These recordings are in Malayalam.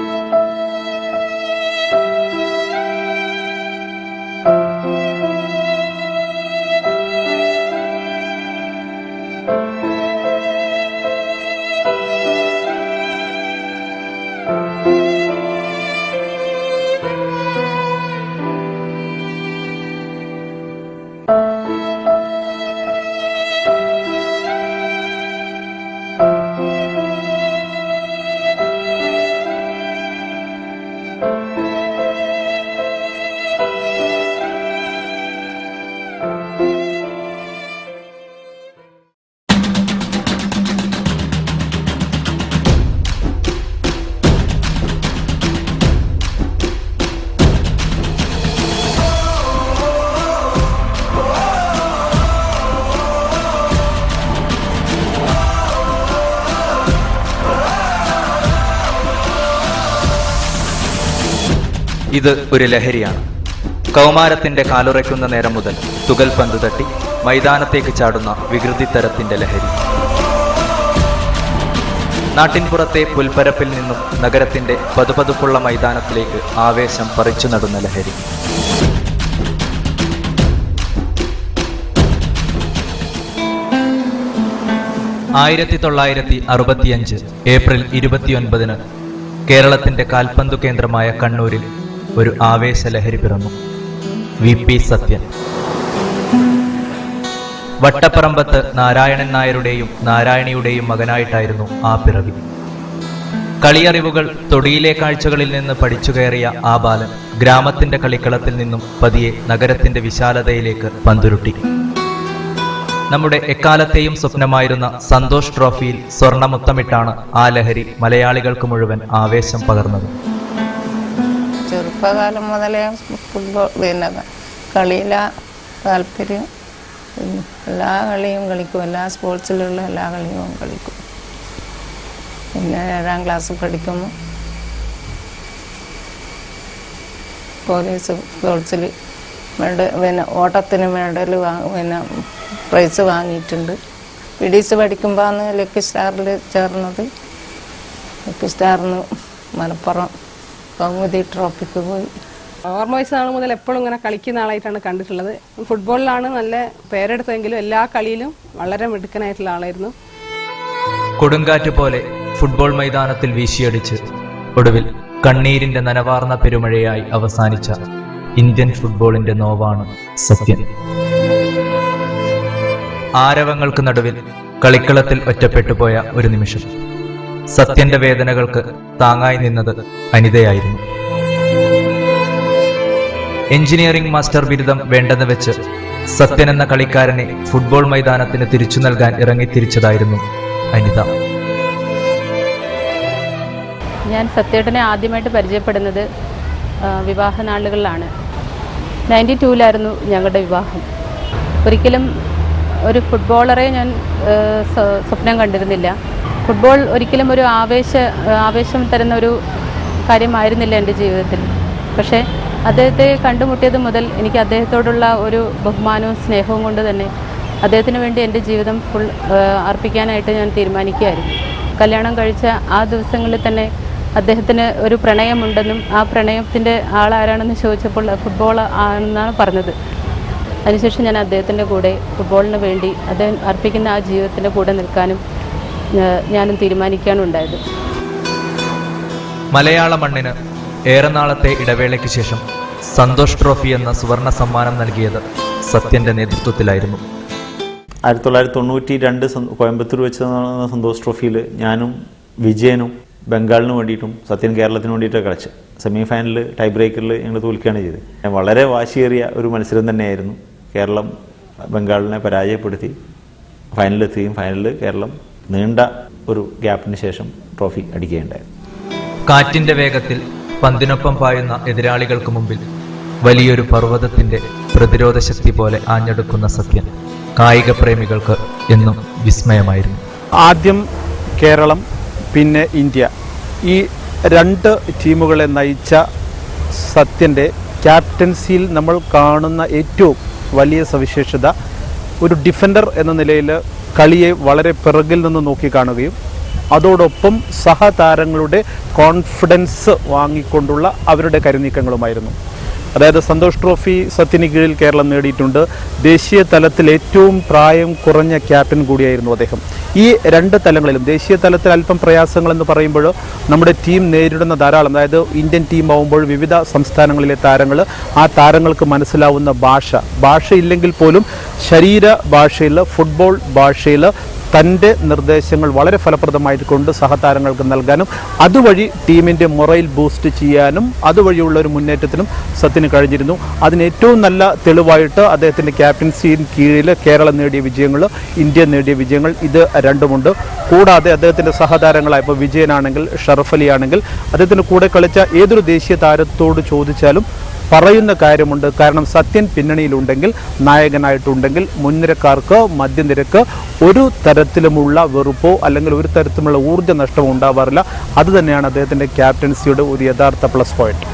Música ഇത് ഒരു ലഹരിയാണ്. കൗമാരത്തിന്റെ കാലുറയ്ക്കുന്ന നേരം മുതൽ തുകൽ പന്ത് തട്ടി മൈതാനത്തേക്ക് ചാടുന്ന വികൃതിത്തരത്തിന്റെ ലഹരി. നാട്ടിൻപുറത്തെ പുൽപ്പരപ്പിൽ നിന്നും നഗരത്തിന്റെ പതുപതുപ്പുള്ള മൈതാനത്തിലേക്ക് ആവേശം പറിച്ചു നടുന്ന ലഹരി. ആയിരത്തി തൊള്ളായിരത്തി അറുപത്തിയഞ്ച് ഏപ്രിൽ ഇരുപത്തിയൊൻപതിന് കേരളത്തിന്റെ കാൽപന്തു കേന്ദ്രമായ കണ്ണൂരിൽ ഒരു ആവേശലഹരി പിറന്നു. വി. പി. സത്യൻ. വട്ടപ്പറമ്പത്ത് നാരായണൻ നായരുടെയും നാരായണിയുടെയും മകനായിട്ടായിരുന്നു ആ പിറവി. കളിയറിവുകൾ തൊടിയിലെ കാഴ്ചകളിൽ നിന്ന് പഠിച്ചു കയറിയ ആ ബാലൻ ഗ്രാമത്തിന്റെ കളിക്കളത്തിൽ നിന്നും പതിയെ നഗരത്തിന്റെ വിശാലതയിലേക്ക് പന്തുരുട്ടി. നമ്മുടെ എക്കാലത്തെയും സ്വപ്നമായിരുന്ന സന്തോഷ് ട്രോഫിയിൽ സ്വർണമുത്തമിട്ടാണ് ആ ലഹരി മലയാളികൾക്ക് മുഴുവൻ ആവേശം പകർന്നത്. ചെറുപ്പകാലം മുതലേ ഫുട്ബോൾ പിന്നെ കളിയില താല്പര്യം. എല്ലാ കളിയും കളിക്കും. എല്ലാ സ്പോർട്സിലുള്ള എല്ലാ കളിയും കളിക്കും. പിന്നെ ഏഴാം ക്ലാസ് പഠിക്കുമ്പോൾ പോലീസ് സ്പോർട്സിൽ മെഡ പിന്നെ ഓട്ടത്തിന് മെഡൽ പിന്നെ പ്രൈസ് വാങ്ങിയിട്ടുണ്ട്. വിഡീസ് പഠിക്കുമ്പോഴാണ് ലക്കി സ്റ്റാറിൽ ചേർന്നത്. ലക്കി സ്റ്റാറിന് മലപ്പുറം കൗമുദി ട്രോഫിക്ക് പോയി. ഓർമ്മ വയസ്സ് നാൾ മുതൽ എപ്പോഴും ഇങ്ങനെ കളിക്കുന്ന ആളായിട്ടാണ് കണ്ടിട്ടുള്ളത്. ഫുട്ബോളിലാണ് നല്ല പേരെടുത്തെങ്കിലും എല്ലാ കളിയിലും വളരെ മിടുക്കനായിട്ടുള്ള ആളായിരുന്നു. കൊടുങ്കാറ്റ് പോലെ ഫുട്ബോൾ മൈതാനത്തിൽ വീശിയടിച്ച് ഒടുവിൽ കണ്ണീരിന്റെ നനവാർന്ന പെരുമഴയായി അവസാനിച്ച ഇന്ത്യൻ ഫുട്ബോളിന്റെ നോവാണ് സത്യൻ. ആരവങ്ങൾക്ക് നടുവിൽ കളിക്കളത്തിൽ ഒറ്റപ്പെട്ടുപോയ ഒരു നിമിഷം. സത്യന്റെ വേദനകൾക്ക് താങ്ങായി നിന്നത് അനിതയായിരുന്നു. എഞ്ചിനീയറിംഗ് മാസ്റ്റർ ബിരുദം വേണ്ടെന്ന് വെച്ച് സത്യൻ എന്ന കളിക്കാരനെ ഫുട്ബോൾ മൈതാനത്തിന് തിരിച്ചു നൽകാൻ ഇറങ്ങിത്തിരിച്ചതായിരുന്നു അനിത. ഞാൻ സത്യേട്ടനെ ആദ്യമായിട്ട് പരിചയപ്പെടുന്നത് വിവാഹ നാളുകളിലാണ് നയന്റി ടൂവിലായിരുന്നു ഞങ്ങളുടെ വിവാഹം. ഒരിക്കലും ഒരു ഫുട്ബോളറെ ഞാൻ സ്വപ്നം കണ്ടിരുന്നില്ല. ഫുട്ബോൾ ഒരിക്കലും ഒരു ആവേശ ആവേശം തരുന്ന ഒരു കാര്യമായിരുന്നില്ല എന്റെ ജീവിതത്തിൽ. പക്ഷേ അദ്ദേഹത്തെ കണ്ടുമുട്ടിയത് മുതൽ എനിക്ക് അദ്ദേഹത്തോടുള്ള ഒരു ബഹുമാനവും സ്നേഹവും കൊണ്ട് തന്നെ അദ്ദേഹത്തിന് വേണ്ടി എന്റെ ജീവിതം ഫുൾ അർപ്പിക്കാനായിട്ട് ഞാൻ തീരുമാനിക്കുകയായിരുന്നു. കല്യാണം കഴിച്ച ആ ദിവസങ്ങളിൽ തന്നെ അദ്ദേഹത്തിന് ഒരു പ്രണയമുണ്ടെന്നും ആ പ്രണയത്തിന്റെ ആളാരാണെന്ന് ചോദിച്ചപ്പോൾ ഫുട്ബോൾ ആണെന്നാണ് പറഞ്ഞത്. അതിനുശേഷം ഞാൻ അദ്ദേഹത്തിന്റെ കൂടെ ഫുട്ബോളിന് വേണ്ടി അദ്ദേഹം അർപ്പിക്കുന്ന ആ ജീവിതത്തിന്റെ കൂടെ നിൽക്കാനും ഞാനും തീരുമാനിക്കാനും ഉണ്ടായത് മലയാള മണ്ണിന് ഏറെ നാളത്തെ ഇടവേളയ്ക്ക് ശേഷം സന്തോഷ് ട്രോഫി എന്ന സുവർണ സമ്മാനം നൽകിയത് സത്യന്റെ നേതൃത്വത്തിലായിരുന്നു. ആയിരത്തി തൊള്ളായിരത്തി തൊണ്ണൂറ്റി രണ്ട് കോയമ്പത്തൂർ വെച്ച് നടന്ന സന്തോഷ് ട്രോഫിയിൽ ഞാനും വിജയനും ബംഗാളിന് വേണ്ടിയിട്ടും സത്യൻ കേരളത്തിന് വേണ്ടിയിട്ടൊക്കെ കളിച്ചു സെമി ഫൈനലിൽ ടൈ ബ്രേക്കറിൽ ഞങ്ങൾ തോൽക്കുകയാണ് ചെയ്തത്. വളരെ വാശിയേറിയ ഒരു മത്സരം തന്നെയായിരുന്നു. കേരളം ബംഗാളിനെ പരാജയപ്പെടുത്തി. ഫൈനലിൽ ഫൈനലിലെത്തുകയും ഫൈനലിൽ കേരളം നീണ്ട ഒരു ഗ്യാപ്പിന് ശേഷം ട്രോഫി അടിക്കുകയുണ്ടായിരുന്നു കാറ്റിന്റെ വേഗത്തിൽ പന്തിനൊപ്പം പായുന്ന എതിരാളികൾക്ക് മുമ്പിൽ വലിയൊരു പർവതത്തിന്റെ പ്രതിരോധ ശക്തി പോലെ ആഞ്ഞെടുക്കുന്ന സത്യം കായിക പ്രേമികൾക്ക് എന്നും വിസ്മയമായിരുന്നു. ആദ്യം കേരളം പിന്നെ ഇന്ത്യ. ഈ രണ്ട് ടീമുകളെ നയിച്ച സത്യന്റെ ക്യാപ്റ്റൻസിയിൽ നമ്മൾ കാണുന്ന ഏറ്റവും വലിയ സവിശേഷത ഒരു ഡിഫൻഡർ എന്ന നിലയിൽ കളിയെ വളരെ പിറകിൽ നിന്ന് നോക്കി കാണുകയും അതോടൊപ്പം സഹതാരങ്ങളുടെ കോൺഫിഡൻസ് വാങ്ങിക്കൊണ്ടുള്ള അവരുടെ കരുനീക്കങ്ങളുമായിരുന്നു. അതായത് സന്തോഷ് ട്രോഫി സത്യന് കീഴിൽ കേരളം നേടിയിട്ടുണ്ട്. ദേശീയ തലത്തിൽ ഏറ്റവും പ്രായം കുറഞ്ഞ ക്യാപ്റ്റൻ കൂടിയായിരുന്നു അദ്ദേഹം. ഈ രണ്ട് തലങ്ങളിലും ദേശീയ തലത്തിൽ അല്പം പ്രയാസങ്ങൾ എന്ന് പറയുമ്പോൾ നമ്മുടെ ടീം നേരിടുന്ന ധാരാളം അതായത് ഇന്ത്യൻ ടീം ആവുമ്പോൾ വിവിധ സംസ്ഥാനങ്ങളിലെ താരങ്ങൾ ആ താരങ്ങൾക്ക് മനസ്സിലാവുന്ന ഭാഷ. ഭാഷയില്ലെങ്കിൽ പോലും ശരീര ഭാഷയിൽ ഫുട്ബോൾ ഭാഷയിൽ തന്റെ നിർദ്ദേശങ്ങൾ വളരെ ഫലപ്രദമായിട്ട് കൊണ്ട് സഹതാരങ്ങൾക്ക് നൽകാനും അതുവഴി ടീമിന്റെ മൊറൈൽ ബൂസ്റ്റ് ചെയ്യാനും അതുവഴിയുള്ള ഒരു മുന്നേറ്റത്തിനും സത്യന് കഴിഞ്ഞിരുന്നു. അതിന് ഏറ്റവും നല്ല തെളിവായിട്ട് അദ്ദേഹത്തിന്റെ ക്യാപ്റ്റൻസിയും കീഴിൽ കേരളം നേടിയ വിജയങ്ങൾ ഇന്ത്യ നേടിയ വിജയങ്ങൾ ഇത് രണ്ടുമുണ്ട്. കൂടാതെ അദ്ദേഹത്തിന്റെ സഹതാരങ്ങളായ ഇപ്പോൾ വിജയനാണെങ്കിൽ ഷറഫ് അലി ആണെങ്കിൽ അദ്ദേഹത്തിന്റെ കൂടെ കളിച്ച ഏതൊരു ദേശീയ താരത്തോട് ചോദിച്ചാലും പറയുന്ന കാര്യമുണ്ട്. കാരണം സത്യൻ പിന്നണിയിലുണ്ടെങ്കിൽ നായകനായിട്ടുണ്ടെങ്കിൽ മുൻനിരക്കാർക്ക് മധ്യനിരക്ക് ഒരു തരത്തിലുമുള്ള വെറുപ്പോ അല്ലെങ്കിൽ ഒരു തരത്തിലുള്ള ഊർജ നഷ്ടമോ ഉണ്ടാവാറില്ല. അത് തന്നെയാണ് അദ്ദേഹത്തിന്റെ ക്യാപ്റ്റൻസിയുടെ ഒരു യഥാർത്ഥ പ്ലസ് പോയിന്റ്.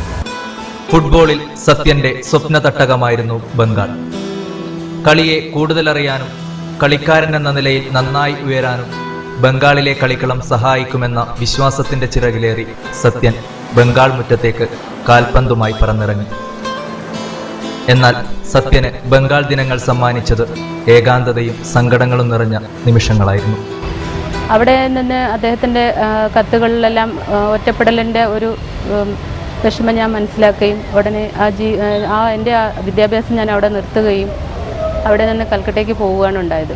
ഫുട്ബോളിൽ സത്യന്റെ സ്വപ്ന തട്ടകമായിരുന്നു ബംഗാൾ. കളിയെ കൂടുതൽ അറിയാനും കളിക്കാരൻ എന്ന നിലയിൽ നന്നായി ഉയരാനും ബംഗാളിലെ കളിക്കളം സഹായിക്കുമെന്ന വിശ്വാസത്തിന്റെ ചിറകിലേറി സത്യൻ. ബംഗാൾ മുറ്റത്തേക്ക് കാൽപന്തുമായി പറന്നിറങ്ങി. എന്നാൽ സത്യന് ബംഗാൾ ദിനങ്ങൾ സമ്മാനിച്ചത് ഏകാന്തതയും സങ്കടങ്ങളും നിറഞ്ഞ നിമിഷങ്ങളായിരുന്നു. അവിടെ നിന്ന് അദ്ദേഹത്തിന്റെ കത്തുകളിലെല്ലാം ഒറ്റപ്പെടലിന്റെ ഒരു വിഷമം ഞാൻ മനസ്സിലാക്കുകയും ഉടനെ ആ ജീ ആ, എന്റെ ആ വിദ്യാഭ്യാസം ഞാൻ അവിടെ നിർത്തുകയും അവിടെ നിന്ന് കൽക്കട്ടയ്ക്ക് പോവുകയാണ് ഉണ്ടായത്.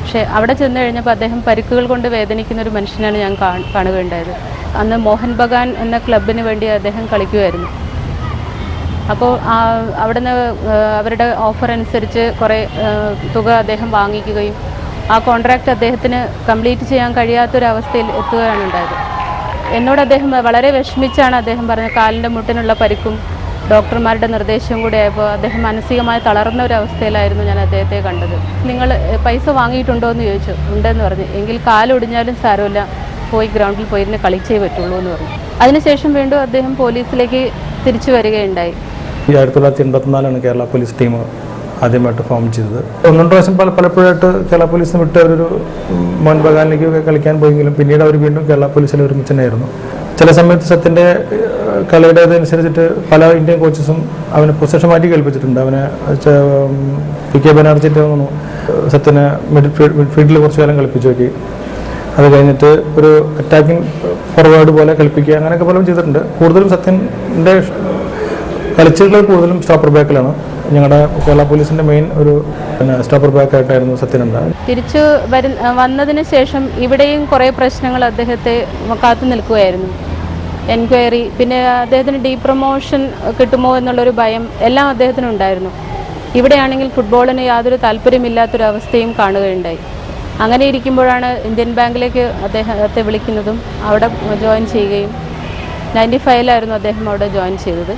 പക്ഷേ അവിടെ ചെന്ന് കഴിഞ്ഞപ്പോൾ അദ്ദേഹം പരിക്കുകൾ കൊണ്ട് വേദനിക്കുന്ന ഒരു മനുഷ്യനാണ് ഞാൻ കാണുകയുണ്ടായത്. അന്ന് മോഹൻ ബഗാൻ എന്ന ക്ലബിന് വേണ്ടി അദ്ദേഹം കളിക്കുമായിരുന്നു അപ്പോൾ അവിടെ അവരുടെ ഓഫർ അനുസരിച്ച് കുറേ തുക അദ്ദേഹം വാങ്ങിക്കുകയും ആ കോൺട്രാക്റ്റ് അദ്ദേഹത്തിന് കംപ്ലീറ്റ് ചെയ്യാൻ കഴിയാത്തൊരവസ്ഥയിൽ എത്തുകയാണ് ഉണ്ടായത്. എന്നോട് അദ്ദേഹം വളരെ വിഷമിച്ചാണ് അദ്ദേഹം പറഞ്ഞത് കാലിന്റെ മുട്ടിനുള്ള പരിക്കും ഡോക്ടർമാരുടെ നിർദ്ദേശവും കൂടി ആയപ്പോൾ അദ്ദേഹം മാനസികമായി തളർന്ന ഒരു അവസ്ഥയിലായിരുന്നു ഞാൻ അദ്ദേഹത്തെ കണ്ടത്. നിങ്ങൾ പൈസ വാങ്ങിയിട്ടുണ്ടോ എന്ന് ചോദിച്ചു ഉണ്ടെന്ന് പറഞ്ഞു. എങ്കിൽ കാലൊടിഞ്ഞാലും സാരമില്ല. പോയി ഗ്രൗണ്ടിൽ പോയിരുന്ന് കളിച്ചേ പറ്റുള്ളൂ എന്ന് പറഞ്ഞു. അതിനുശേഷം വീണ്ടും അദ്ദേഹം പോലീസിലേക്ക് തിരിച്ചു വരികയുണ്ടായി. ഈ ആയിരത്തി തൊള്ളായിരത്തി എൺപത്തിനാലാണ് കേരള പോലീസ് ടീം ആദ്യമായിട്ട് ഫോം ചെയ്തത്. ഒന്നും പ്രാവശ്യം പല പലപ്പോഴായിട്ട് കേരള പോലീസിന് വിട്ട് അവരൊരു മോൻബഗാനിലേക്കൊക്കെ കളിക്കാൻ പോയെങ്കിലും പിന്നീട് അവർ വീണ്ടും കേരള പോലീസിൽ ഒരുമിച്ച് തന്നെയായിരുന്നു. ചില സമയത്ത് സത്യന്റെ ഏഹ്, കളിയുടെ ഇതനുസരിച്ചിട്ട് പല ഇന്ത്യൻ കോച്ചസും അവനെ പൊസിഷൻ മാറ്റി കേൾപ്പിച്ചിട്ടുണ്ട്. അവനെ പി കെ ബനാർജിന്റെ തോന്നുന്നു സത്യനെ മിഡിൽ ഫീൽഡിൽ കുറച്ച് കാലം കളിപ്പിച്ചു നോക്കി. അത് കഴിഞ്ഞിട്ട് ഒരു അറ്റാക്കിംഗ് ഫോർവേഡ് പോലെ കളിപ്പിക്കുക അങ്ങനെയൊക്കെ പലതും ചെയ്തിട്ടുണ്ട്. കൂടുതലും സത്യന്റെ കളിച്ചിട്ടുള്ളത് കൂടുതലും സ്റ്റോപ്പർ ബാക്കിലാണ് ഞങ്ങളുടെ കേരള പോലീസിന്റെ മെയിൻ ഒരു സ്റ്റോപ്പർ ബാക്കായിട്ടായിരുന്നു സത്യൻ സത്യനുണ്ടായത് തിരിച്ചു വരുന്ന വന്നതിന് ശേഷം ഇവിടെയും കുറേ പ്രശ്നങ്ങൾ അദ്ദേഹത്തെ കാത്തു നിൽക്കുകയായിരുന്നു. എൻക്വയറി പിന്നെ അദ്ദേഹത്തിന് ഡീ പ്രൊമോഷൻ കിട്ടുമോ എന്നുള്ളൊരു ഭയം എല്ലാം അദ്ദേഹത്തിനുണ്ടായിരുന്നു. ഇവിടെയാണെങ്കിൽ ഫുട്ബോളിന് യാതൊരു താല്പര്യമില്ലാത്തൊരു അവസ്ഥയും കാണുകയുണ്ടായി. അങ്ങനെ ഇരിക്കുമ്പോഴാണ് ഇന്ത്യൻ ബാങ്കിലേക്ക് അദ്ദേഹത്തെ വിളിക്കുന്നതും അവിടെ ജോയിൻ ചെയ്യുകയും നയന്റി ഫൈവിലായിരുന്നു അദ്ദേഹം അവിടെ ജോയിൻ ചെയ്തത്.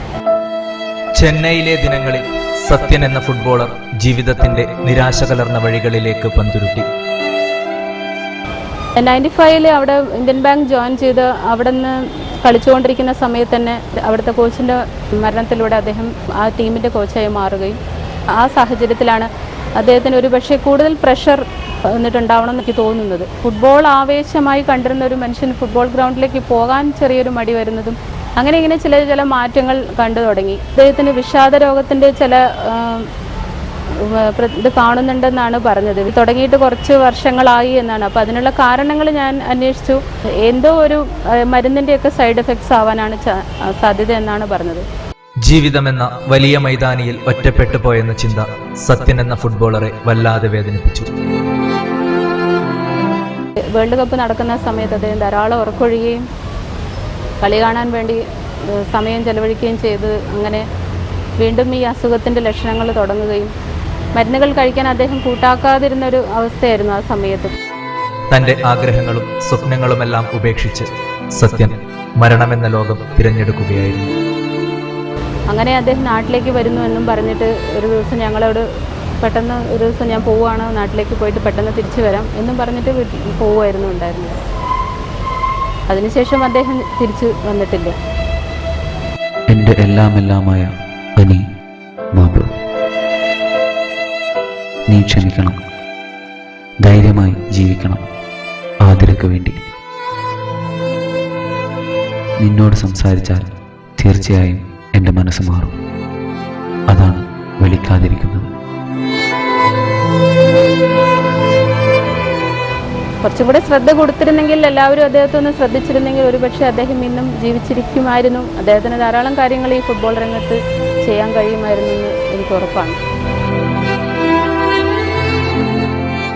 ചെന്നൈയിലെ ദിനങ്ങളിൽ സത്യൻ എന്ന ഫുട്ബോളർ ജീവിതത്തിന്റെ നിരാശ കലർന്ന വഴികളിലേക്ക് പന്തുരുട്ടി. നയന്റി ഫൈവിൽ അവിടെ ഇന്ത്യൻ ബാങ്ക് ജോയിൻ ചെയ്ത് അവിടെ നിന്ന് കളിച്ചുകൊണ്ടിരിക്കുന്ന സമയത്ത് തന്നെ അവിടുത്തെ കോച്ചിന്റെ മരണത്തിലൂടെ അദ്ദേഹം ആ ടീമിന്റെ കോച്ചായി മാറുകയും ആ സാഹചര്യത്തിലാണ് അദ്ദേഹത്തിന് ഒരു പക്ഷേ കൂടുതൽ പ്രഷർ വന്നിട്ടുണ്ടാവണം എനിക്ക് തോന്നുന്നത്. ഫുട്ബോൾ ആവേശമായി കണ്ടിരുന്ന ഒരു മനുഷ്യൻ ഫുട്ബോൾ ഗ്രൗണ്ടിലേക്ക് പോകാൻ ചെറിയൊരു മടി വരുന്നതും അങ്ങനെ ഇങ്ങനെ ചില ചില മാറ്റങ്ങൾ കണ്ടു തുടങ്ങി. അദ്ദേഹത്തിന് വിഷാദ രോഗത്തിന്റെ ചില ഇത് കാണുന്നുണ്ടെന്നാണ് പറഞ്ഞത്. തുടങ്ങിയിട്ട് കുറച്ച് വർഷങ്ങളായി എന്നാണ്. അപ്പോൾ അതിനുള്ള കാരണങ്ങൾ ഞാൻ അന്വേഷിച്ചു. എന്തോ ഒരു മരുന്നിന്റെയൊക്കെ സൈഡ് എഫക്ട്സ് ആവാനാണ് സാധ്യത എന്നാണ് പറഞ്ഞത്. ജീവിതമെന്ന വലിയ മൈതാനിയിൽ ഒറ്റപ്പെട്ടു പോയെന്ന ചിന്ത സത്യൻ എന്ന ഫുട്ബോളറെ വല്ലാതെ വേദനിപ്പിച്ചു. വേൾഡ് കപ്പ് നടക്കുന്ന സമയത്ത് അദ്ദേഹം ധാരാളം ഉറക്കൊഴുകയും കളി കാണാൻ വേണ്ടി സമയം ചെലവഴിക്കുകയും ചെയ്ത് അങ്ങനെ വീണ്ടും ഈ അസുഖത്തിന്റെ ലക്ഷണങ്ങൾ തുടങ്ങുകയും മരുന്നുകൾ കഴിക്കാൻ അദ്ദേഹം കൂട്ടാക്കാതിരുന്ന ഒരു അവസ്ഥയായിരുന്നു ആ സമയത്ത്. തന്റെ ആഗ്രഹങ്ങളും സ്വപ്നങ്ങളുമെല്ലാം ഉപേക്ഷിച്ച് സത്യൻ മരണമെന്ന ലോകം തിരഞ്ഞെടുക്കുകയായിരുന്നു. അങ്ങനെ അദ്ദേഹം നാട്ടിലേക്ക് വരുന്നു എന്നും പറഞ്ഞിട്ട് ഒരു ദിവസം ഞങ്ങളോട് പെട്ടെന്ന് ഒരു ദിവസം ഞാൻ പോവുകയാണ് നാട്ടിലേക്ക് പോയിട്ട് പെട്ടെന്ന് തിരിച്ചു വരാം എന്നും പറഞ്ഞിട്ട് വീട്ടിൽ പോവുമായിരുന്നു ഉണ്ടായിരുന്നത്. അതിനുശേഷം അദ്ദേഹം തിരിച്ചു വന്നിട്ടില്ല. എന്റെ എല്ലാമെല്ലാമായ അനി മാബു നീ ക്ഷമിക്കണം. ധൈര്യമായി ജീവിക്കണം ആതിരക്ക് വേണ്ടി. നിന്നോട് സംസാരിച്ചാൽ തീർച്ചയായും എന്റെ മനസ്സ് മാറും. അതാണ് വിളിക്കാതിരിക്കുന്നത്. കുറച്ചും കൂടെ ശ്രദ്ധ കൊടുത്തിരുന്നെങ്കിൽ എല്ലാവരും അദ്ദേഹത്തെ ഒന്ന് ശ്രദ്ധിച്ചിരുന്നെങ്കിൽ ഒരുപക്ഷെ അദ്ദേഹം ഇന്നും ജീവിച്ചിരിക്കുമായിരുന്നു. അദ്ദേഹത്തിന് ധാരാളം കാര്യങ്ങൾ ഈ ഫുട്ബോൾ രംഗത്ത് ചെയ്യാൻ കഴിയുമായിരുന്നു എന്ന് എനിക്ക് ഉറപ്പാണ്.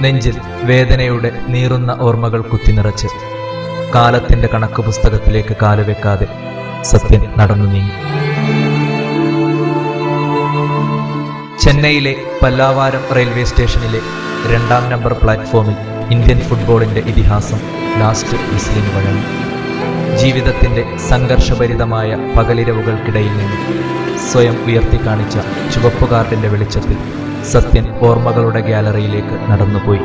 നെഞ്ചിൽ വേദനയുടെ നീറുന്ന ഓർമ്മകൾ കുത്തിനിറച്ച് കാലത്തിന്റെ കണക്ക് പുസ്തകത്തിലേക്ക് കാലുവെക്കാതെ സത്യൻ നടന്നു നീങ്ങി. ചെന്നൈയിലെ പല്ലാവാരം റെയിൽവേ സ്റ്റേഷനിലെ രണ്ടാം നമ്പർ പ്ലാറ്റ്ഫോമിൽ ഇന്ത്യൻ ഫുട്ബോളിന്റെ ഇതിഹാസം ലാസ്റ്റ് വിസിലിന് വഴങ്ങി. ജീവിതത്തിന്റെ സംഘർഷഭരിതമായ പകലിരവുകൾക്കിടയിൽ നിന്ന് സ്വയം ഉയർത്തിക്കാണിച്ച ചുവപ്പ് കാർഡിന്റെ വെളിച്ചത്തിൽ സത്യൻ ഓർമ്മകളുടെ ഗ്യാലറിയിലേക്ക് നടന്നുപോയി.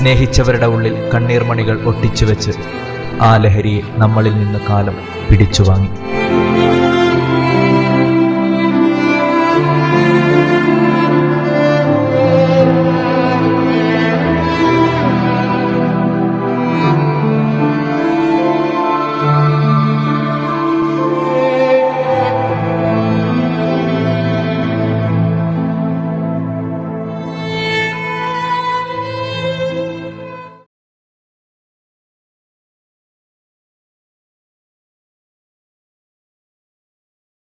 സ്നേഹിച്ചവരുടെ ഉള്ളിൽ കണ്ണീർമണികൾ ഒട്ടിച്ചുവെച്ച് ആ ലഹരിയെ നമ്മളിൽ നിന്ന് കാലം പിടിച്ചു വാങ്ങി